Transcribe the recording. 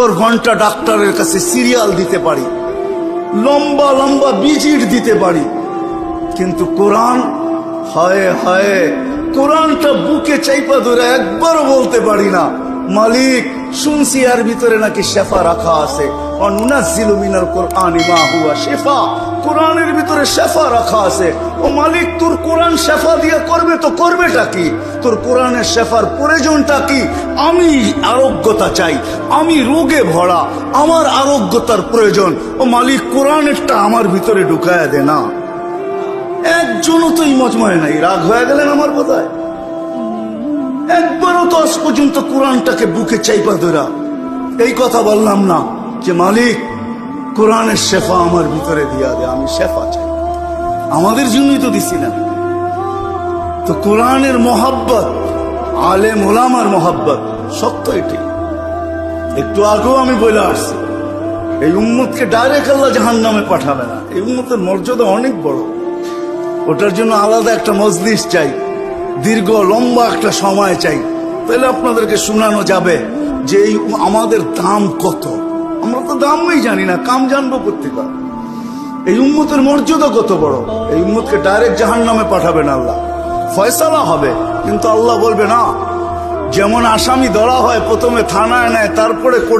পর ঘণ্টা ডাক্তারের কাছে সিরিয়াল দিতে পারি। লম্বা লম্বা বিজিট দিতে পারি। কিন্তু কোরআন, হায় হায়, কোরআনটা বুকে চাইপা ধরে একবারও বলতে পারি না। মালিক শুনছি ভিতরে নাকি শেফা রাখা আছে। অনুনাজিলু মিনাল কোরআনি, মা হুয়া শেফা। ভিতরে শেফা রাখা আছে। ও মালিক, তোর করবে তো করবেটা কি? তোর প্রয়োজনটা কি? আমি আরোগ্যতা চাই, আমি রোগে ভরা, আমার আরোগ্যতার প্রয়োজন। ও মালিক, কোরআনেরটা আমার ভিতরে ঢুকায় দে না। একজনও তো এই মজময় নাই। রাগ হয়ে গেলেন আমার বোধহয় একবারও তো আজ পর্যন্ত কোরআনটাকে বুকে চাইপা ধরা। এই কথা বললাম না যে, মালিক, কোরআনের শেফা আমার ভিতরে দিয়া দে, আমি শেফা চাই। আমাদের জন্যই তো দিছিলেন তো কোরআনের মোহাব্বত আলে মোলামার মোহাব্বত সত্য এটি একটু আগেও আমি বলে আসছি, এই উম্মতকে ডাইরেক্ট আল্লাহ জাহান নামে পাঠাবে না। এই উম্মতের মর্যাদা অনেক বড়। ওটার জন্য আলাদা একটা মজলিস চাই। দীর্ঘ, লম্বা একটা সময় চাই। তাহলে আপনাদেরকে শোনানো যাবে যে এই আমাদের দাম কত। আমরা তো দামই জানি না, কাম জানব কোথেকে এই উম্মতের মর্যাদা কত বড়? এই উম্মতকে ডাইরেক্ট জাহান নামে পাঠাবেন আল্লাহ। ফয়সালা হবে, কিন্তু আল্লাহ বলবে না। যেমন আসামি ধরা হয় প্রথমে থানায় নেয়, তারপরে কোর্টে